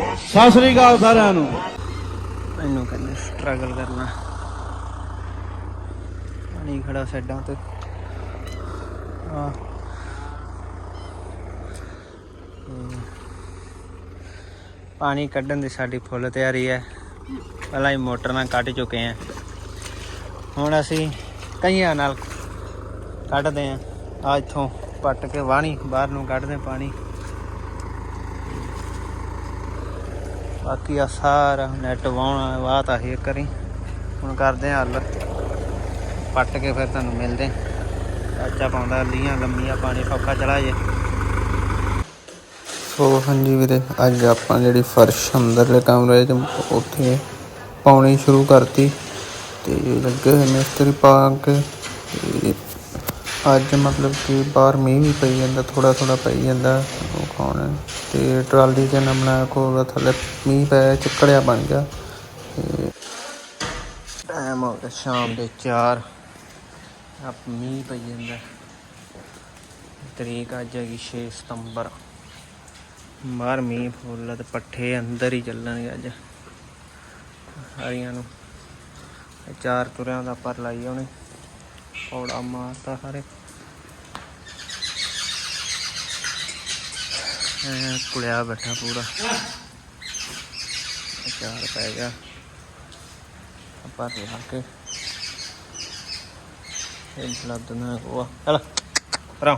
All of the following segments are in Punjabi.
ਸਤਿ ਸ੍ਰੀ ਅਕਾਲ ਸਾਰਿਆਂ ਨੂੰ। ਮੈਨੂੰ ਕਹਿੰਦੇ ਸਟਰਗਲ ਕਰਨਾ। ਪਾਣੀ ਖੜਾ ਸਾਈਡਾਂ ਤੇ। ਆ ਪਾਣੀ ਕੱਢਣ ਦੀ ਸਾਡੀ ਫੁੱਲ ਤਿਆਰੀ ਹੈ। ਪਹਿਲਾਂ ਹੀ ਮੋਟਰ ਨਾਲ ਕੱਢ ਚੁੱਕੇ ਆ ਹੁਣ ਅਸੀਂ ਕਈਆਂ ਨਾਲ ਕੱਢਦੇ ਆ ਆ ਇੱਥੋਂ ਪੱਟ ਕੇ ਵਾਣੀ ਬਾਹਰ ਨੂੰ ਕੱਢਦੇ ਪਾਣੀ। ਬਾਕੀ ਆ ਸਾਰਾ ਨੈਟ ਵਾਉਣਾ ਵਾਹ ਤਾਂ ਇਹ ਕਰੀ ਹੁਣ ਕਰਦੇ ਆ ਹੱਲ। ਪੱਟ ਕੇ ਫਿਰ ਤੁਹਾਨੂੰ ਮਿਲਦੇ ਚਾਚਾ ਪਾਉਂਦਾ ਲੀਆਂ ਲੰਮੀਆਂ ਪਾਣੀ ਪੱਕਾ ਚਲਾ ਜੇ ਸੋ ਹਾਂਜੀ ਵੀਰੇ, ਅੱਜ ਆਪਾਂ ਜਿਹੜੀ ਫਰਸ਼ ਅੰਦਰਲੇ ਕਮਰੇ 'ਚ ਉੱਥੇ ਪਾਉਣੀ ਸ਼ੁਰੂ ਕਰਤੀ। ਤੇ ਲੱਗੇ ਹੋਏ ਮਿਸਤਰੀ ਪਾ ਕੇ ਤੇ ਅੱਜ ਮਤਲਬ ਕਿ ਬਾਹਰ ਮੀਂਹ ਵੀ ਪਈ ਜਾਂਦਾ ਥੋੜਾ ਥੋੜਾ ਪਈ ਜਾਂਦਾ। ਉਹ ਕੌਣ ਤੇ ਟਰਾਲੀ 'ਚ ਨਮਣਾ ਕੋਲ ਥੱਲੇ ਮੀਂਹ ਪਿਆ, ਚਿੱਕੜਿਆ ਬਣ ਗਿਆ। ਟਾਈਮ ਹੋ ਗਿਆ ਸ਼ਾਮ ਦੇ 4 ਆ ਮੀਂਹ ਪਈ ਜਾਂਦਾ। ਤਰੀਕ ਅੱਜ ਹੈਗੀ 6 ਸਤੰਬਰ। ਬਾਹਰ ਮੀਂਹ, ਫੁੱਲ ਤੇ ਪੱਠੇ ਅੰਦਰ ਹੀ ਚੱਲਣਗੇ ਅੱਜ। ਹਰੀਆਂ ਨੂੰ। ਚਾਰ ਤੁਰਿਆਂ ਦਾ ਪਰ ਲਾਈ ਉਹਨੇ। ਔੜਾ ਮਾਰਤਾ ਸਾਰੇ। ਐ ਕੁਲਿਆ ਬੈਠਾ ਪੂਰਾ। ਚਾਰ ਪੈ ਗਿਆ। ਆਪਾਂ ਲਾ ਕੇ। ਇਹ ਲੱਦ ਉਹ ਚਲ, ਪਰਾਂ।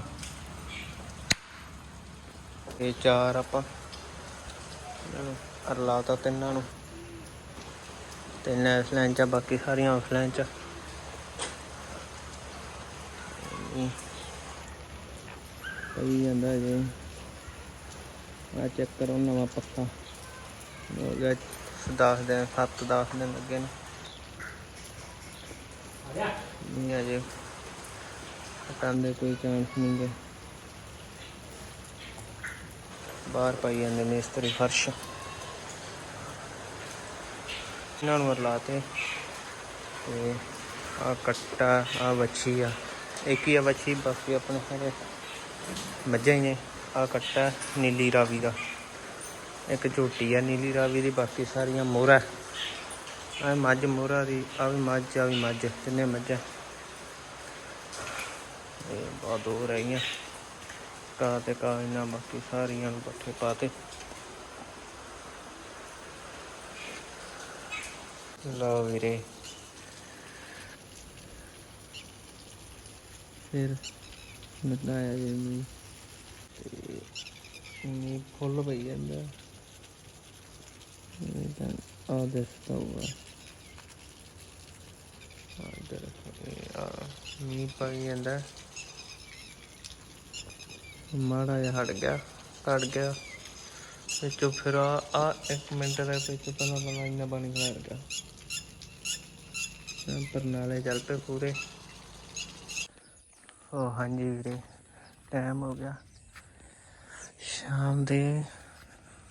ਇਹ ਚਾਰ ਆਪਾਂ। ਇਹਨਾਂ ਨੂੰ ਕਰ ਤਿੰਨਾਂ ਨੂੰ। ਤਿੰਨ ਇਸ ਲਾਈਨ ਚ ਬਾਕੀ ਸਾਰੀਆਂ ਉਸ ਲਾਈਨ ਚ ਕਈ ਜਾਂਦਾ ਜੇ। ਆ ਚੈੱਕ ਕਰੋ ਨਵਾਂ ਪੱਤਾ। ਹੋ ਗਿਆ 10 ਦਿਨ 7 10 ਦਿਨ ਲੱਗੇ ਨੇ। ਨਹੀਂ ਅਜੇ। ਹਟਾਉਣ ਦੇ ਕੋਈ ਚਾਂਸ ਨਹੀਂ ਗੇ। ਬਾਹਰ ਪਾਈ ਜਾਂਦੇ ਮਿਸਤਰੀ ਫਰਸ਼। ਇਹਨਾਂ ਨੂੰ ਵਰਲਾਤੇ ਤੇ ਆ ਕੱਟਾ ਆ ਵੱਛੀ ਆ। ਇੱਕ ਹੀ ਆ ਵੱਛੀ ਬਾਕੀ ਆਪਣੇ ਸਾਰੇ ਮੱਝਾਂ ਹੀ ਨੇ। ਆ ਕੱਟਾ ਨੀਲੀ ਰਾਵੀ ਦਾ। ਇੱਕ ਝੋਟੀ ਆ ਨੀਲੀ ਰਾਵੀ ਦੀ, ਬਾਕੀ ਸਾਰੀਆਂ ਮੋਹਰਾ। ਆ ਮੱਝ ਮੋਹਰਾ ਦੀ ਆ ਵੀ ਮੱਝ ਆ ਵੀ ਮੱਝ, ਤਿੰਨੇ ਮੱਝਾਂ। ਇਹ ਬਹੁਤ ਹੋ ਰਹੀਆਂ ਕਾ ਤੇ ਕਾ ਇਹਨਾਂ, ਬਾਕੀ ਸਾਰੀਆਂ ਨੂੰ ਪੱਠੇ ਪਾਤੇ। ਲਓ ਵੀਰੇ ਫਿਰ ਨਦਾਇਆ ਜੇ ਮੀ ਤੇ ਮੀ ਫੁੱਲ ਪਈ ਜਾਂਦਾ। ਇਹ ਤਾਂ ਆ ਦਿਸਦਾ ਹੋਊਗਾ ਆ। ਇਧਰ ਆ ਮੀ ਪਈ ਜਾਂਦਾ। ਮਾੜਾ ਜਿਹਾ ਹਟ ਗਿਆ ਘਟ ਗਿਆ। ਵਿੱਚੋਂ ਫਿਰ ਆ ਆ ਇੱਕ ਮਿੰਟ ਦੇ ਵਿੱਚ ਪਹਿਲਾਂ ਪਹਿਲਾਂ ਇੰਨਾ ਪਾਣੀ ਖੜਾ ਗਿਆ। ਪਰ ਨਾਲੇ ਚੱਲ ਪਏ ਪੂਰੇ। ਉਹ ਹਾਂਜੀ ਵੀਰੇ ਟਾਈਮ ਹੋ ਗਿਆ। ਸ਼ਾਮ ਦੇ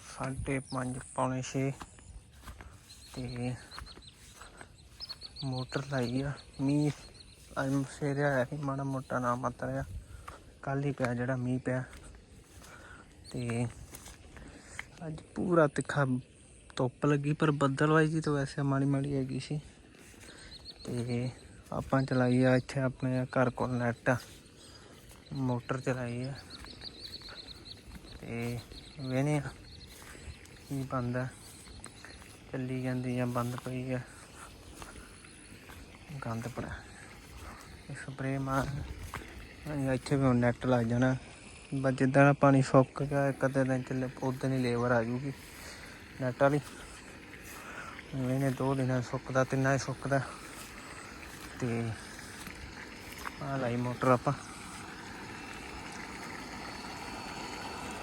ਸਾਢੇ ਪੰਜ, ਪੌਣੇ 6 ਤੇ ਮੋਟਰ ਲਾਈ ਆ। ਮੀਂਹ ਅੱਜ ਸਵੇਰੇ ਆਇਆ ਸੀ, ਮਾੜਾ ਮੋਟਾ ਨਾ ਮਤਰਿਆ। ਕੱਲ ਹੀ ਪਿਆ ਜਿਹੜਾ ਮੀਂਹ ਪਿਆ। ਤੇ ਅੱਜ ਪੂਰਾ ਤਿੱਖਾ ਧੁੱਪ ਲੱਗੀ, ਪਰ ਬੱਦਲਵਾਈ ਜੀ ਤਾਂ ਵੈਸੇ ਮਾੜੀ ਮਾੜੀ ਹੈਗੀ ਸੀ। ਤੇ ਆਪਾਂ ਚਲਾਈ ਆ ਇੱਥੇ ਆਪਣੇ ਘਰ ਕੋਲ ਨੈਟ ਮੋਟਰ ਚਲਾਈ ਆ ਤੇ ਵੇਨੇ ਆ ਕੀ ਬੰਦਾ ਚੱਲੀ ਜਾਂਦੀ ਆ ਬੰਦ ਪਈ ਆ। ਗੰਦ ਪੜਾ ਸਪਰੇ ਮਾਰ ਇੱਥੇ ਵੀ ਹੁਣ ਨੈਟ ਲੱਗ ਜਾਣਾ। ਬਸ ਜਿੱਦਾਂ ਨਾ ਪਾਣੀ ਸੁੱਕ ਗਿਆ ਇੱਕ ਅੱਧੇ ਦਿਨ ਚ ਉਦੋਂ ਹੀ ਲੇਬਰ ਆ ਜੂਗੀ ਨੈਟ ਵਾਲੀ। ਇਹਨੇ ਦੋ ਦਿਨਾਂ 'ਚ ਸੁੱਕਦਾ, ਤਿੰਨਾਂ 'ਚ ਸੁੱਕਦਾ। ਤੇ ਆ ਲਾਈ ਮੋਟਰ ਆਪਾਂ।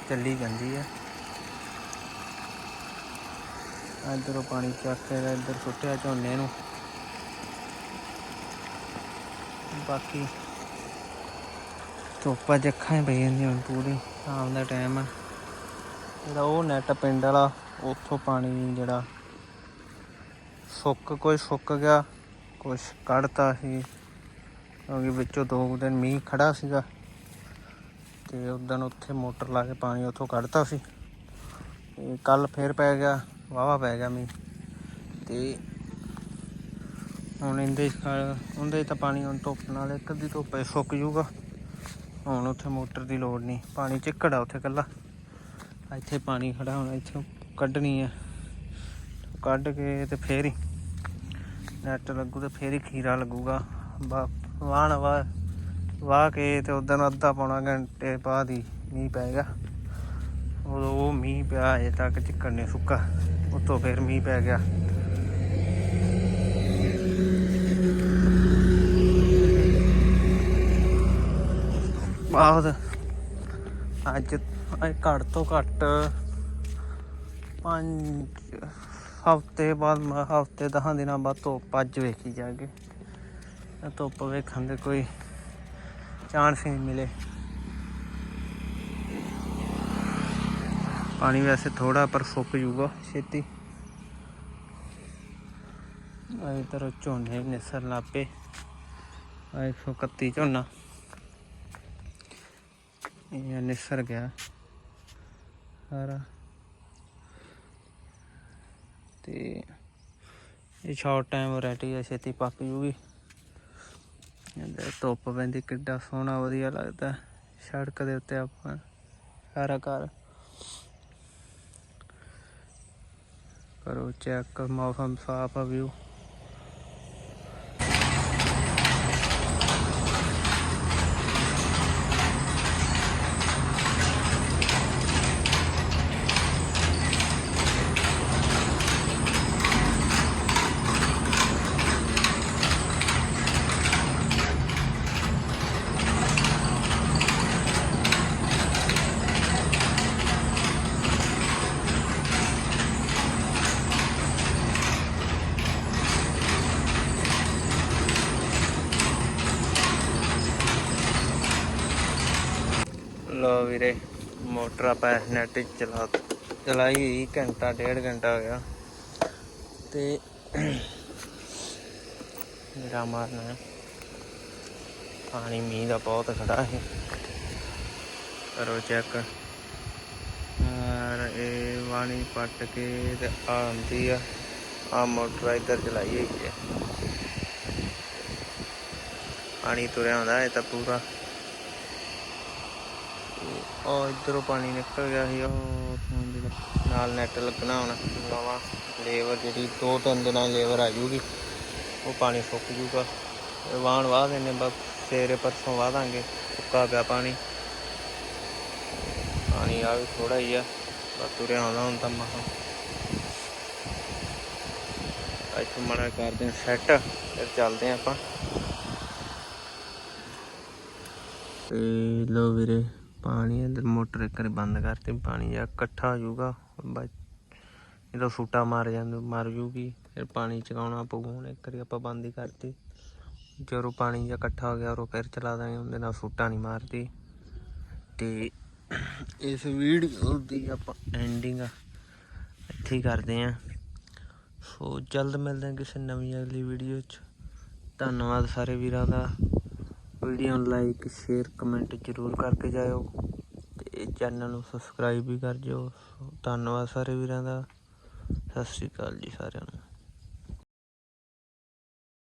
ਚੱਲੀ ਜਾਂਦੀ ਆ। ਇੱਧਰੋਂ ਪਾਣੀ ਚੱਕ ਕੇ ਤੇ ਇੱਧਰ ਸੁੱਟਿਆ ਝੋਨੇ ਨੂੰ। ਬਾਕੀ ਧੁੱਪ ਅੱਜ ਪਈ ਜਾਂਦੀਆਂ ਹੁਣ ਪੂਰੀ ਸ਼ਾਮ ਦਾ ਟਾਈਮ ਆ। ਜਿਹੜਾ ਉਹ ਨੈਟ ਪਿੰਡ ਵਾਲਾ, ਉੱਥੋਂ ਪਾਣੀ ਜਿਹੜਾ ਸੁੱਕ, ਕੋਈ ਸੁੱਕ ਗਿਆ। ਕੁਛ ਕੱਢਤਾ ਸੀ। ਕਿਉਂਕਿ ਵਿੱਚੋਂ ਦੋ ਕੁ ਦਿਨ ਮੀਂਹ ਖੜਾ ਸੀਗਾ। ਤੇ ਉਦੋਂ ਉੱਥੇ ਮੋਟਰ ਲਾ ਕੇ ਪਾਣੀ ਉੱਥੋਂ ਕੱਢਤਾ ਸੀ। ਤੇ ਕੱਲ ਫੇਰ ਪੈ ਗਿਆ ਵਾਵਾ ਪੈ ਗਿਆ ਮੀਂਹ। ਤੇ ਹੁਣ ਇਹਦੇ ਨਾਲ- ਉਹਦੇ ਤਾਂ ਪਾਣੀ ਹੁਣ ਧੁੱਪ ਨਾਲ ਇੱਕ ਅੱਧੀ ਧੁੱਪ ਸੁੱਕ ਜੂਗਾ ਹੁਣ ਉੱਥੇ ਮੋਟਰ ਦੀ ਲੋੜ ਨਹੀਂ। ਪਾਣੀ ਚਿੱਕੜ ਆ ਉੱਥੇ ਕੱਲਾ ਇੱਥੇ ਪਾਣੀ ਖੜਾ, ਹੋਣਾ ਇੱਥੋਂ ਕੱਢਣੀ ਆ। ਕੱਢ ਕੇ ਤੇ ਫੇਰ ਹੀ ਨੈਟ ਲੱਗੂ ਤੇ ਫੇਰ ਹੀ ਖੀਰਾ ਲੱਗੂਗਾ। ਬਾ ਵਾਣ ਵਾ, ਵਾਹ ਕੇ ਤੇ ਉਦੋਂ ਅੱਧਾ ਪੌਣਾ ਘੰਟੇ ਬਾਅਦ ਹੀ ਮੀਂਹ ਪਏਗਾ ਉਦੋਂ ਉਹ ਮੀਂਹ ਪਿਆ ਅਜੇ ਤੱਕ ਚਿੱਕੜ ਨੇ ਸੁੱਕਾ। ਉੱਤੋਂ ਫੇਰ ਮੀਂਹ ਪੈ ਗਿਆ। ਬਾਅਦ ਅੱਜ ਅੱਜ ਘੱਟ ਤੋਂ ਘੱਟ ਪੰਜ ਹਫ਼ਤੇ ਬਾਅਦ ਹਫ਼ਤੇ ਦਸਾਂ ਦਿਨਾਂ ਬਾਅਦ ਧੁੱਪ ਅੱਜ ਵੇਖੀ ਜਾਗੇ। ਇਹ ਧੁੱਪ ਵੇਖਣ ਦੇ ਕੋਈ ਚਾਂਸ ਨਹੀਂ ਮਿਲੇ। ਪਾਣੀ ਵੈਸੇ ਥੋੜਾ ਪਰ ਸੁੱਕ ਜੂਗਾ ਛੇਤੀ। ਆਏ ਤਰ੍ਹਾਂ ਝੋਨੇ ਨਿਸਰ ਲਾਪੇ। ਆਏ 131 ਝੋਨਾ। ਇਹ ਨਿਸਰ ਗਿਆ। ਸਾਰਾ ਤੇ ਇਹ ਸ਼ਾਰਟ ਟਾਈਮ ਵੈਰਾਈਟੀ ਆ, ਛੇਤੀ ਪੱਕ ਜੂਗੀ। ਇਹਦੇ ਧੁੱਪ ਪੈਂਦੀ, ਕਿੱਡਾ ਸੋਹਣਾ, ਵਧੀਆ ਲੱਗਦਾ। ਸੜਕ ਦੇ ਉੱਤੇ ਆਪਾਂ ਸਾਰਾ ਘਰ। ਕਰੋ ਚੈੱਕ ਮੌਸਮ ਸਾਫ਼ ਆ ਵਿਊ ਲੋ ਵੀਰੇ, ਮੋਟਰ ਆਪਾਂ ਨੈਟ ਚਲਾ ਚਲਾਈ ਹੋਈ ਘੰਟਾ, ਡੇਢ ਘੰਟਾ ਹੋ ਗਿਆ। ਤੇ ਮੇਰਾ ਮਾਰਨਾ ਪਾਣੀ, ਮੀਂਹ ਦਾ ਬਹੁਤ ਖੜਾ ਹੈ। ਕਰੋ ਚੈੱਕ ਔਰ ਇਹ ਵਾਣੀ ਪੱਟ ਕੇ ਤੇ ਆਉਂਦੀ ਆ। ਆ ਮੋਟਰ ਇੱਧਰ ਚਲਾਈ ਹੋਈ ਹੈ। ਪਾਣੀ ਤੁਰਿਆ ਆਉਂਦਾ ਇਹ ਤਾਂ ਪੂਰਾ। ਉਹ ਇਧਰੋਂ ਪਾਣੀ ਨਿਕਲ ਗਿਆ ਸੀ, ਉਹ ਨਾਲ ਨੈਟ ਲੱਗਣਾ ਹੁਣ, ਲਾਵਾਂ ਲੇਬਰ ਜਿਹੜੀ, ਦੋ ਤਿੰਨ ਦਿਨਾਂ ਲੇਬਰ ਆ ਜੂਗੀ ਉਹ ਪਾਣੀ ਸੁੱਕ ਜੂਗਾ ਇਹ ਵਾਹ ਦੇਣੇ ਬਸ ਸਵੇਰੇ ਪਰਸੋਂ ਵਾਹ ਦਾਂਗੇ, ਸੁੱਕਾ ਪਿਆ ਪਾਣੀ। ਪਾਣੀ ਆ ਵੀ ਥੋੜਾ ਹੀ ਆ, ਬਸ ਤੁਰਿਆ ਆਉਂਦਾ ਹੁਣ ਤਾਂ ਮਹਾਂ ਇੱਥੇ ਮੜਾ ਕਰਦੇ ਹਾਂ ਸੈੱਟ ਫਿਰ ਚੱਲਦੇ ਹਾਂ ਆਪਾਂ। ਤੇ ਲੋ ਵੀਰੇ ਪਾਣੀ ਅੰਦਰ ਮੋਟਰ ਇੱਕ ਵਾਰੀ ਬੰਦ ਕਰਤੀ, ਪਾਣੀ ਜਾਂ ਇਕੱਠਾ ਹੋ ਜਾਊਗਾ। ਬਾਅਦ ਜਦੋਂ ਸੂਟਾ ਮਾਰ ਜਾਂਦਾ, ਮਰ ਜੂਗੀ, ਫਿਰ ਪਾਣੀ ਚਕਾਉਣਾ ਪਊ ਹੁਣ ਇੱਕ ਵਾਰੀ ਆਪਾਂ ਬੰਦ ਹੀ ਕਰਤੀ। ਜਦੋਂ ਪਾਣੀ ਜਾਂ ਇਕੱਠਾ ਹੋ ਗਿਆ ਉਹ ਫਿਰ ਚਲਾ ਦਾਂਗੇ, ਉਹਦੇ ਨਾਲ ਸੂਟਾ ਨਹੀਂ ਮਾਰਦੀ। ਤੇ ਇਸ ਵੀਡੀਓ ਦੀ ਆਪਾਂ ਐਂਡਿੰਗ ਇੱਥੇ ਹੀ ਕਰਦੇ ਆਂ। ਸੋ ਜਲਦ ਮਿਲਦੇ ਹਾਂ ਕਿਸੇ ਨਵੀਂ ਅਗਲੀ ਵੀਡੀਓ 'ਚ। ਧੰਨਵਾਦ ਸਾਰੇ ਵੀਰਾਂ ਦਾ। ਵੀਡੀਓ ਨੂੰ ਲਾਈਕ, ਸ਼ੇਅਰ, ਕਮੈਂਟ ਜ਼ਰੂਰ ਕਰਕੇ ਜਾਇਓ ਤੇ ਚੈਨਲ ਨੂੰ ਸਬਸਕ੍ਰਾਈਬ ਵੀ ਕਰ ਜਿਓ। ਧੰਨਵਾਦ ਸਾਰੇ ਵੀਰਾਂ ਦਾ। ਸਤਿ ਸ਼੍ਰੀ ਅਕਾਲ ਜੀ ਸਾਰਿਆਂ ਨੂੰ।